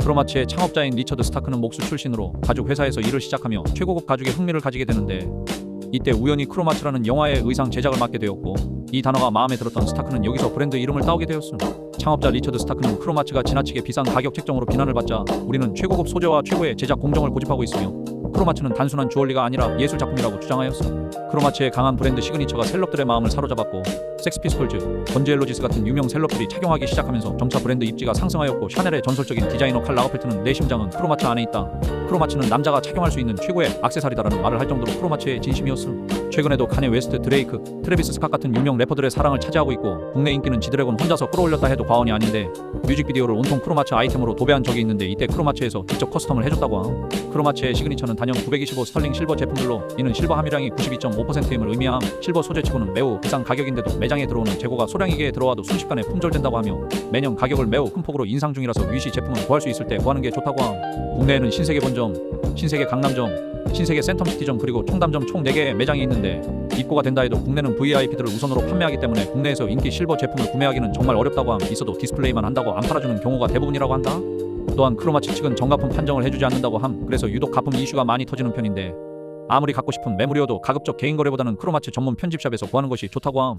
크로마츠의 창업자인 리처드 스타크는 목수 출신으로 가죽 회사에서 일을 시작하며 최고급 가죽에 흥미를 가지게 되는데 이때 우연히 크로마츠라는 영화의 의상 제작을 맡게 되었고 이 단어가 마음에 들었던 스타크는 여기서 브랜드 이름을 따오게 되었습니다. 창업자 리처드 스타크는 크로마츠가 지나치게 비싼 가격 책정으로 비난을 받자 우리는 최고급 소재와 최고의 제작 공정을 고집하고 있으며 크로마츠는 단순한 주얼리가 아니라 예술 작품이라고 주장하였어. 크로마츠의 강한 브랜드 시그니처가 셀럽들의 마음을 사로잡았고 섹스피스톨즈, 번지엘로지스 같은 유명 셀럽들이 착용하기 시작하면서 점차 브랜드 입지가 상승하였고 샤넬의 전설적인 디자이너 칼 라거펠트는 내 심장은 크로마츠 안에 있다. 크로마츠는 남자가 착용할 수 있는 최고의 액세서리다라는 말을 할 정도로 크로마츠의 진심이었음. 최근에도 카네 웨스트, 드레이크, 트래비스 스캇 같은 유명 래퍼들의 사랑을 차지하고 있고 국내 인기는 지드래곤 혼자서 끌어올렸다 해도 과언이 아닌데 뮤직비디오를 온통 크로마츠 아이템으로 도배한 적이 있는데 이때 크로마츠에서 직접 커스텀을 해줬다고 함. 크로마츠의 시그니처는 단연 925 스털링 실버 제품들로 이는 실버 함유량이 92.5%임을 의미함. 실버 소재치고는 매우 비싼 가격인데도 매장에 들어오는 재고가 소량이게 들어와도 순식간에 품절된다고 하며 매년 가격을 매우 큰 폭으로 인상 중이라서 위시 제품은 구할 수 있을 때 구하는 게 좋다고 함. 국내에는 신세계 본 점, 신세계 강남점, 신세계 센텀시티점 그리고 총담점 총 4개의 매장이 있는데 입고가 된다 해도 국내는 VIP들을 우선으로 판매하기 때문에 국내에서 인기 실버 제품을 구매하기는 정말 어렵다고 함. 있어도 디스플레이만 한다고 안 팔아주는 경우가 대부분이라고 한다. 또한 크로마츠 측은 정가품 판정을 해주지 않는다고 함. 그래서 유독 가품 이슈가 많이 터지는 편인데 아무리 갖고 싶은 매물이어도 가급적 개인 거래보다는 크로마츠 전문 편집샵에서 구하는 것이 좋다고 함.